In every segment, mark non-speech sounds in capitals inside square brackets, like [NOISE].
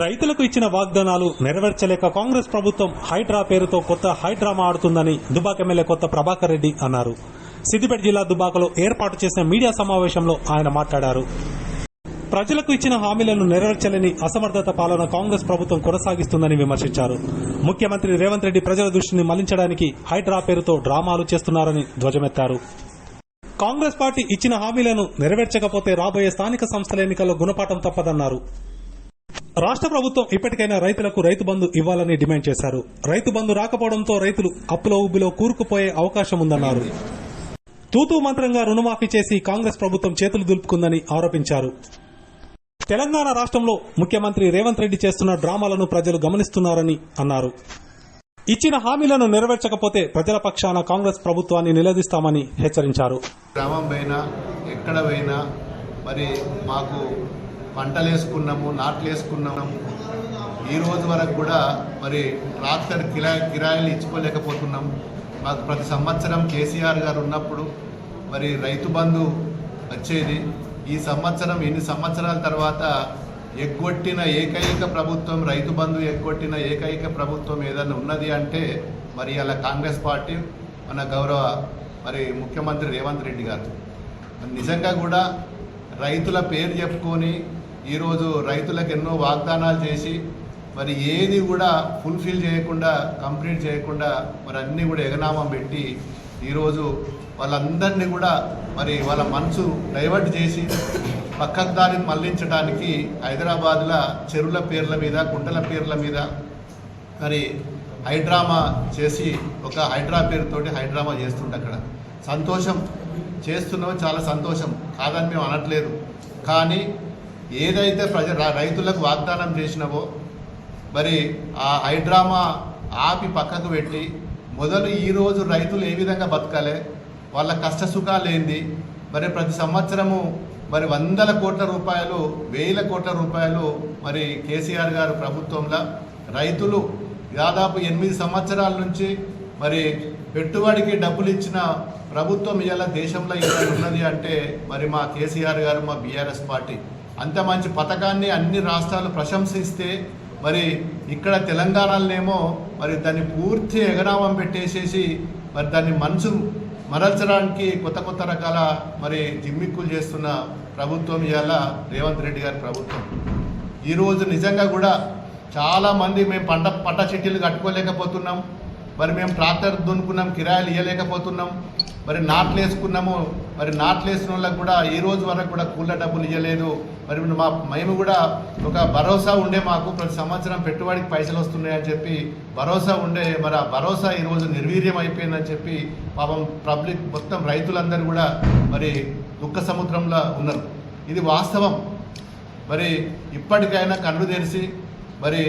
రైతులకు ఇచ్చిన వాగ్దానాలు నెరవేర్చలేక కాంగ్రెస్ ప్రభుత్వం హైడ్రా పేరుతో కొత్త హైడ్రామా ఆడుతుందని దుబాక్ ఎమ్మెల్యే కొత్త ప్రభాకర్ రెడ్డి అన్నారు. సిద్దిపేట జిల్లా దుబాకలో ఏర్పాటు చేసిన మీడియా సమావేశంలో ఆయన మాట్లాడారు. ప్రజలకు ఇచ్చిన హామీలను నెరవేర్చలేని అసమర్థత పాలన కాంగ్రెస్ ప్రభుత్వం కొనసాగిస్తుందని విమర్శించారు. ముఖ్యమంత్రి రేవంత్ రెడ్డి ప్రజల దృష్టిని మళ్ళించడానికి హైడ్రా పేరుతో డ్రామాలు చేస్తున్నారని ధ్వజమెత్తారు. కాంగ్రెస్ పార్టీ ఇచ్చిన హామీలను నెరవేర్చకపోతే రాబోయే స్థానిక సంస్థల ఎన్నికల్లో గుణపాఠం తప్పదన్నారు. రాష్ట్ర ప్రభుత్వం ఇప్పటికైనా రైతులకు రైతు బంధు ఇవ్వాలని డిమాండ్ చేశారు. రైతు బంధు రాకపోవడంతో రైతులు అప్పుల ఊబిలో కూరుకుపోయే అవకాశం ఉందన్నారు. తూతూ మంత్రంగా రుణమాఫీ చేసి కాంగ్రెస్ ప్రభుత్వం చేతులు దులుపుకుందని ఆరోపించారు. తెలంగాణ రాష్ట్రంలో ముఖ్యమంత్రి రేవంత్ రెడ్డి చేస్తున్న డ్రామాలను ప్రజలు గమనిస్తున్నారని అన్నారు. ఇచ్చిన హామీలను నెరవేర్చకపోతే ప్రజల పక్షాన కాంగ్రెస్ ప్రభుత్వాన్ని నిలదీస్తామని హెచ్చరించారు. గ్రామం పైన ఎక్కడ పోయినా మరి మాకు పంటలు వేసుకున్నాము నాట్లు వేసుకున్నాము ఈ రోజు వరకు కూడా మరి ట్రాక్టర్ కిరాయి కిరాయిలు ఇచ్చుకోలేకపోతున్నాము మాకు ప్రతి సంవత్సరం కేసీఆర్ గారు ఉన్నప్పుడు మరి రైతు బంధు వచ్చేది. ఈ సంవత్సరం ఎన్ని సంవత్సరాల తర్వాత ఎగ్గొట్టిన ఏకైక ప్రభుత్వం రైతు బంధు ఎగ్గొట్టిన ఏకైక ప్రభుత్వం ఏదైనా ఉన్నది అంటే మరి అలా కాంగ్రెస్ పార్టీ మన గౌరవ మరి ముఖ్యమంత్రి రేవంత్ రెడ్డి గారు. నిజంగా కూడా రైతుల పేరు చెప్పుకొని ఈరోజు రైతులకు ఎన్నో వాగ్దానాలు చేసి మరి ఏది కూడా ఫుల్ఫిల్ చేయకుండా కంప్లీట్ చేయకుండా మరి అన్నీ కూడా ఎగనామం పెట్టి ఈరోజు వాళ్ళందరినీ కూడా మరి వాళ్ళ మనసు డైవర్ట్ చేసి పక్కకు మళ్ళించడానికి హైదరాబాద్లో చెరువుల పేర్ల మీద కుంటల పేర్ల మీద మరి హైడ్రామా చేసి ఒక హైడ్రా పేరుతోటి హైడ్రామా చేస్తుండే అక్కడ. సంతోషం చేస్తున్నాం చాలా సంతోషం. కాదని మేము అనట్లేదు. కానీ ఏదైతే ప్రజ రైతులకు వాగ్దానం చేసినవో మరి ఆ హైడ్రామా ఆపి పక్కకు పెట్టి మొదలు ఈరోజు రైతులు ఏ విధంగా బతకాలి వాళ్ళ కష్ట సుఖాలు ఏంది మరి ప్రతి సంవత్సరము మరి వందల కోట్ల రూపాయలు వేల కోట్ల రూపాయలు మరి కేసీఆర్ గారు ప్రభుత్వంలో రైతులు దాదాపు ఎనిమిది సంవత్సరాల నుంచి మరి పెట్టుబడికి డబ్బులు ఇచ్చిన ప్రభుత్వం ఇలా దేశంలో ఇలా ఉన్నది అంటే మరి మా కేసీఆర్ గారు మా బీఆర్ఎస్ పార్టీ. అంత మంచి పథకాన్ని అన్ని రాష్ట్రాలు ప్రశంసిస్తే మరి ఇక్కడ తెలంగాణలోనేమో మరి దాన్ని పూర్తి ఎగరామం పెట్టేసేసి మరి దాన్ని మనసు మరల్చడానికి కొత్త కొత్త రకాల మరి జిమ్మిక్కులు చేస్తున్న ప్రభుత్వం ఇవాళ రేవంత్ రెడ్డి గారి ప్రభుత్వం. ఈరోజు నిజంగా కూడా చాలామంది మేము పంట పట్ట చెట్టీలు కట్టుకోలేకపోతున్నాం. మరి మేము ట్రాక్టర్ దున్నుకున్నాం కిరాయిలు ఇవ్వలేకపోతున్నాం మరి నాట్లు వేసుకున్నాము మరి నాట్లు వేసిన వాళ్ళకి కూడా ఈ రోజు వరకు కూడా కూల డబ్బులు ఇవ్వలేదు మరి మా మేము కూడా ఒక భరోసా ఉండే మాకు ప్రతి సంవత్సరం పెట్టుబడికి పైసలు వస్తున్నాయని చెప్పి భరోసా ఉండే మరి ఆ భరోసా ఈరోజు నిర్వీర్యం అయిపోయిందని చెప్పి పాపం పబ్లిక్ మొత్తం రైతులందరూ కూడా మరి దుఃఖ సముద్రంలో ఉన్నారు. ఇది వాస్తవం. మరి ఇప్పటికైనా కళ్ళు తెరిచి మరి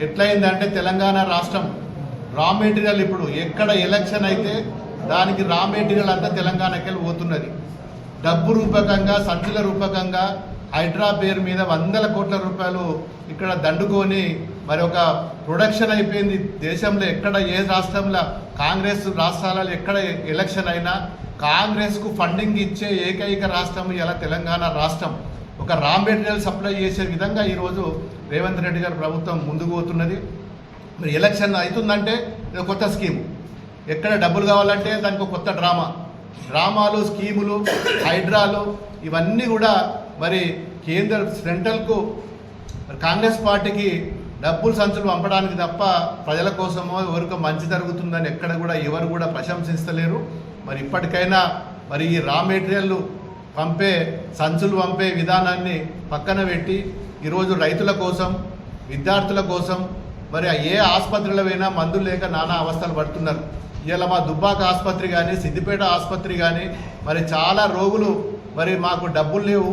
ఎట్లయిందంటే తెలంగాణ రాష్ట్రం రా మెటీరియల్ ఇప్పుడు ఎక్కడ ఎలక్షన్ అయితే దానికి రా మెటీరియల్ అంతా తెలంగాణకి వెళ్ళి పోతున్నది. డబ్బు రూపకంగా సంచుల రూపకంగా హైడ్రా పేరు మీద వందల కోట్ల రూపాయలు ఇక్కడ దండుకొని మరి ఒక ప్రొడక్షన్ అయిపోయింది. దేశంలో ఎక్కడ ఏ రాష్ట్రంలో కాంగ్రెస్ రాష్ట్రాలలో ఎక్కడ ఎలక్షన్ అయినా కాంగ్రెస్కు ఫండింగ్ ఇచ్చే ఏకైక రాష్ట్రం ఇలా తెలంగాణ రాష్ట్రం. ఒక రా మెటీరియల్ సప్లై చేసే విధంగా ఈరోజు రేవంత్ రెడ్డి గారు ప్రభుత్వం ముందుకు పోతున్నది. మరి ఎలక్షన్ అవుతుందంటే ఇది కొత్త స్కీము. ఎక్కడ డబ్బులు కావాలంటే దానికి ఒక కొత్త డ్రామా. డ్రామాలు స్కీములు హైడ్రాలు ఇవన్నీ కూడా మరి కేంద్ర సెంట్రల్కు కాంగ్రెస్ పార్టీకి డబ్బులు సంచులు పంపడానికి తప్ప ప్రజల కోసమో ఎవరికో మంచి జరుగుతుందని ఎక్కడ కూడా ఎవరు కూడా ప్రశంసిస్తలేరు మరి ఇప్పటికైనా మరి ఈ రా మెటీరియల్ పంపే సంచులు పంపే విధానాన్ని పక్కన పెట్టి ఈరోజు రైతుల కోసం విద్యార్థుల కోసం మరి ఏ ఆసుపత్రిలో పోయినా మందులు లేక నానా అవస్థలు పడుతున్నారు. ఇలా మా దుబ్బాక ఆసుపత్రి కానీ సిద్దిపేట ఆసుపత్రి కానీ మరి చాలా రోగులు మరి మాకు డబ్బులు లేవు.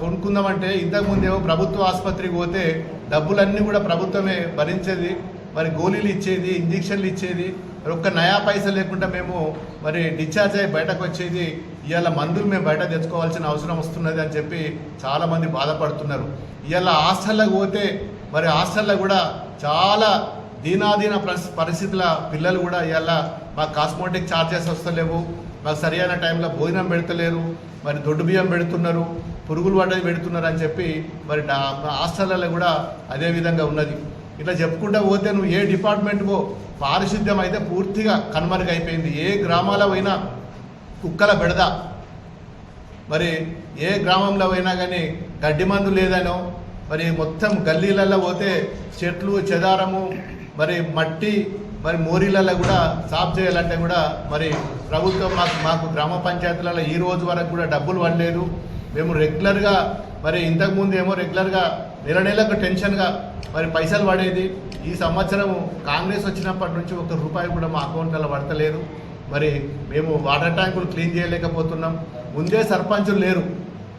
కొనుక్కుందామంటే ఇంతకుముందేమో ప్రభుత్వ ఆసుపత్రికి పోతే డబ్బులన్నీ కూడా ప్రభుత్వమే భరించేది. మరి గోళీలు ఇచ్చేది ఇంజక్షన్లు ఇచ్చేది. మరి ఒక్క నయా పైస లేకుండా మేము మరి డిశ్చార్జ్ అయ్యి బయటకు వచ్చేది. ఇవాళ మందులు మేము బయట తెచ్చుకోవాల్సిన అవసరం వస్తున్నది అని చెప్పి చాలామంది బాధపడుతున్నారు. ఇవాళ హాస్టల్లోకి పోతే మరి హాస్టల్లో కూడా చాలా దీనాదీన పరిస్థితుల పిల్లలు కూడా ఇవాళ మాకు కాస్మోటిక్ ఛార్జెస్ వస్తలేవు. మాకు సరైన టైంలో భోజనం పెడతలేరు. మరి దొడ్డు బియ్యం పెడుతున్నారు. పురుగులు పడ్డది అని చెప్పి మరి హాస్టళ్ళలో కూడా అదే విధంగా ఉన్నది. ఇట్లా చెప్పుకుంటా పోతే నువ్వు ఏ డిపార్ట్మెంట్కో పారిశుద్ధ్యం అయితే పూర్తిగా కనుమరుగైపోయింది ఏ గ్రామాల పోయినా కుక్కల బెడద. మరి ఏ గ్రామంలో పోయినా కానీ గడ్డి మందు లేదనో మరి మొత్తం గల్లీలలో పోతే చెట్లు చెదారము మరి మట్టి మరి మోరీలలో కూడా సాఫ్ చేయాలంటే కూడా మరి ప్రభుత్వం మాకు మాకు గ్రామ పంచాయతీలలో ఈ రోజు వరకు కూడా డబ్బులు పడలేదు. మేము రెగ్యులర్గా మరి ఇంతకుముందు ఏమో రెగ్యులర్గా నెల నెలకు టెన్షన్గా మరి పైసలు పడేది. ఈ సంవత్సరం కాంగ్రెస్ వచ్చినప్పటి నుంచి ఒక రూపాయి కూడా మా అకౌంట్లలో పడతలేదు. మరి మేము వాటర్ ట్యాంకులు క్లీన్ చేయలేకపోతున్నాం. ముందే సర్పంచులు లేరు.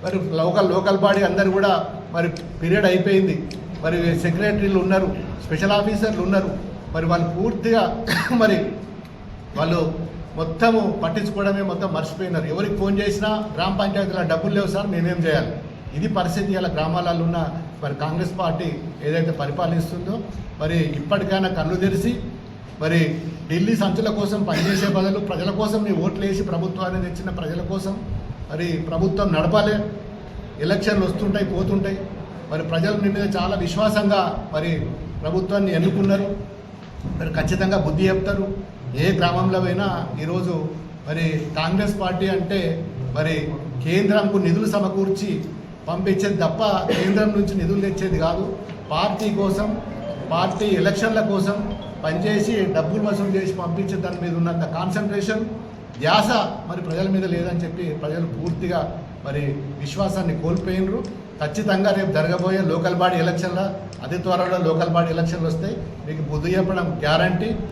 మరి లోకల్ లోకల్ బాడీ అందరు కూడా మరి పీరియడ్ అయిపోయింది. మరి సెక్రటరీలు ఉన్నారు స్పెషల్ ఆఫీసర్లు ఉన్నారు. మరి వాళ్ళు పూర్తిగా [COUGHS] మరి వాళ్ళు మొత్తము పట్టించుకోవడమే మొత్తం మర్చిపోయినారు. ఎవరికి ఫోన్ చేసినా గ్రామ పంచాయతీలో డబ్బులు లేవు సార్ నేనేం చేయాలి? ఇది పరిస్థితి ఇలా గ్రామాలలో ఉన్న మరి కాంగ్రెస్ పార్టీ ఏదైతే పరిపాలిస్తుందో మరి ఇప్పటికైనా కళ్ళు తెరిచి మరి ఢిల్లీ సంచుల కోసం పనిచేసే బదులు ప్రజల కోసం మీ ఓట్లు వేసి ప్రభుత్వాన్ని తెచ్చిన ప్రజల కోసం మరి ప్రభుత్వం నడపాలి. ఎలక్షన్లు వస్తుంటాయి పోతుంటాయి. మరి ప్రజలు నీ మీద చాలా విశ్వాసంగా మరి ప్రభుత్వాన్ని ఎన్నుకున్నారు. మరి ఖచ్చితంగా బుద్ధి చెప్తారు. ఏ గ్రామంలో అయినా ఈరోజు మరి కాంగ్రెస్ పార్టీ అంటే మరి కేంద్రంకు నిధులు సమకూర్చి పంపించేది తప్ప కేంద్రం నుంచి నిధులు తెచ్చేది కాదు. పార్టీ కోసం పార్టీ ఎలక్షన్ల కోసం పనిచేసి డబ్బులు వసూలు చేసి పంపించే దాని మీద ఉన్నంత కాన్సన్ట్రేషన్ ధ్యాస మరి ప్రజల మీద లేదని చెప్పి ప్రజలు పూర్తిగా మరి విశ్వాసాన్ని కోల్పోయినరు. ఖచ్చితంగా రేపు జరగబోయే లోకల్ బాడీ ఎలక్షన్ల అతి త్వరలో లోకల్ బాడీ ఎలక్షన్లు వస్తాయి. మీకు బుద్ధి చెప్పడం గ్యారంటీ.